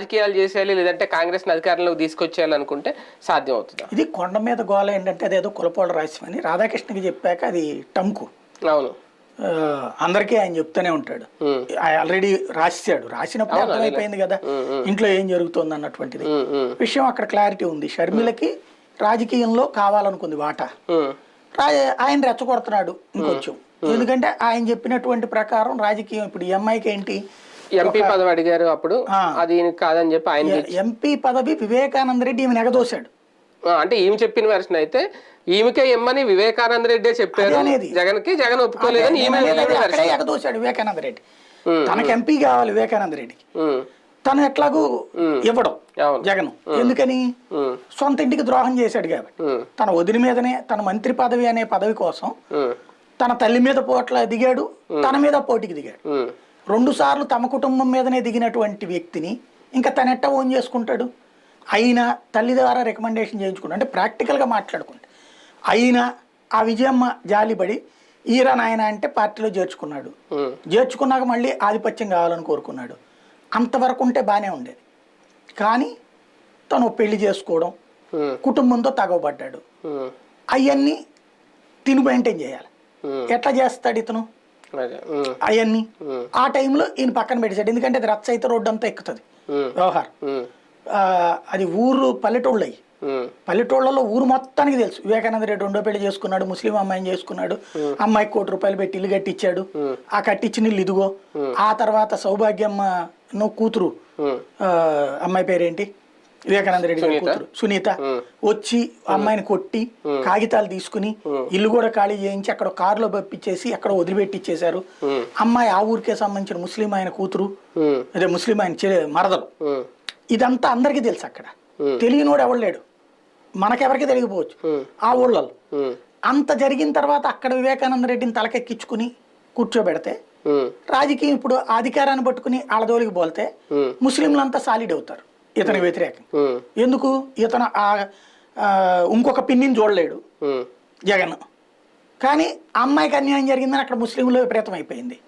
రాజకీయాలు చేసేయాలి లేదంటే కాంగ్రెస్ అధికారంలోకి తీసుకొచ్చేయాలి అనుకుంటే సాధ్యం అవుతుందా ఇది కొండ మీద గోల ఏంటంటే అదేదో కులపోళ్ళ రహస్యం అని రాధాకృష్ణకి చెప్పాక అది టంకు. అవును. అందరికీ ఆయన చెప్తూనే ఉంటాడు. ఆల్రెడీ రాశాడు రాసినప్పుడు అర్థమైపోయింది కదా. ఇంట్లో ఏం జరుగుతుంది అన్నటువంటిది. విషయం అక్కడ క్లారిటీ ఉంది. షర్మిలకి రాజకీయంలో కావాలనుకుంది వాట. ఆయన రెచ్చగొడుతున్నాడు ఇంకొంచెం. ఎందుకంటే ఆయన చెప్పినటువంటి ప్రకారం రాజకీయం. ఇప్పుడు ఈ అమ్మాయికి ఏంటి? ఎంపీ పదవి అడిగారు అప్పుడు. అది కాదని చెప్పి ఆయన ఎంపీ పదవి వివేకానంద రెడ్డి ఈమె ఎగదోశాడు అంటే ఈమె చెప్పిన వెర్షన్ అయితే ఈమెకే ఇమ్మని వివేకానంద రెడ్డే చెప్పారు. జగన్కి జగన్ ఒప్పుకోలేదని ఈమె ఎగదోశాడు వివేకానంద రెడ్డి. తనకి ఎంపీ కావాలి వివేకానంద రెడ్డికి. తను ఎట్లాగూ ఇవ్వడం. జగన్. ఎందుకని? సొంత ఇంటికి ద్రోహం చేశాడు కాబట్టి. తన వదిలి మీదనే తన మంత్రి పదవి అనే పదవి కోసం తన తల్లి మీద పోట్ల దిగాడు తన మీద పోటీకి దిగాడు. ఉమ్, రెండు సార్లు తమ కుటుంబం మీదనే దిగినటువంటి వ్యక్తిని ఇంకా తన ఎట్ట ఓన్ చేసుకుంటాడు? అయినా తల్లి ద్వారా రికమెండేషన్ చేయించుకుంటాడు అంటే ప్రాక్టికల్గా మాట్లాడుకుంటే. అయినా ఆ విజయమ్మ జాలిపడి ఈరా నాయన అంటే పార్టీలో చేర్చుకున్నాడు. చేర్చుకున్నాక మళ్ళీ ఆధిపత్యం కావాలని కోరుకున్నాడు. అంతవరకు ఉంటే బాగానే ఉండేది. కానీ తను పెళ్ళి చేసుకోవడం కుటుంబంతో తగవబడ్డాడు. అవన్నీ తిను మెయింటైన్ చేయాలి. ఎట్లా చేస్తాడు ఇతను? అవన్నీ ఆ టైంలో ఈయన పక్కన పెట్టేశాడు. ఎందుకంటే అది రచ్చ అయితే రోడ్డు అంతా ఎక్కుతుంది. వ్యవహారం. అది ఊరు పల్లెటూళ్ళు అయ్యి పల్లెటూళ్ళలో ఊరు మొత్తానికి తెలుసు. వివేకానంద రెడ్డి రెండో పెళ్ళి చేసుకున్నాడు ముస్లిం అమ్మాయిని చేసుకున్నాడు అమ్మాయికి కోటి రూపాయలు పెట్టి ఇల్లు కట్టించాడు. ఆ కట్టించిన ఇల్లు ఇదిగో. ఆ తర్వాత సౌభాగ్యమ్మ నువ్వు కూతురు అమ్మాయి పేరేంటి? వివేకానంద రెడ్డి గారి సునీత? కూతురు. సునీత వచ్చి అమ్మాయిని కొట్టి కాగితాలు తీసుకుని ఇల్లు కూడా ఖాళీ చేయించి అక్కడ కారులో పంపించేసి అక్కడ వదిలిపెట్టిచ్చేశారు. అమ్మాయి ఆ ఊరికే సంబంధించిన ముస్లిం ఆయన కూతురు అదే ముస్లిం ఆయన మరదలు. ఇదంతా అందరికీ తెలుసు అక్కడ. తెలియనోడు ఎవడు లేడు. మనకెవరికి తెలియకపోవచ్చు. ఆ ఊళ్ళలో. అంత జరిగిన తర్వాత అక్కడ వివేకానంద రెడ్డిని తలకెక్కించుకుని కూర్చోబెడితే రాజకీయం ఇప్పుడు అధికారాన్ని పట్టుకుని పోతే ఉమ్, ముస్లింలంతా సాలిడ్ అవుతారు. ఇతని వ్యతిరేకం. ఎందుకు? ఇతను ఆ ఇంకొక పిన్నిని చూడలేడు. జగన్. కానీ అమ్మాయికి అన్యాయం జరిగిందని అక్కడ ముస్లింలో విపరీతం అయిపోయింది.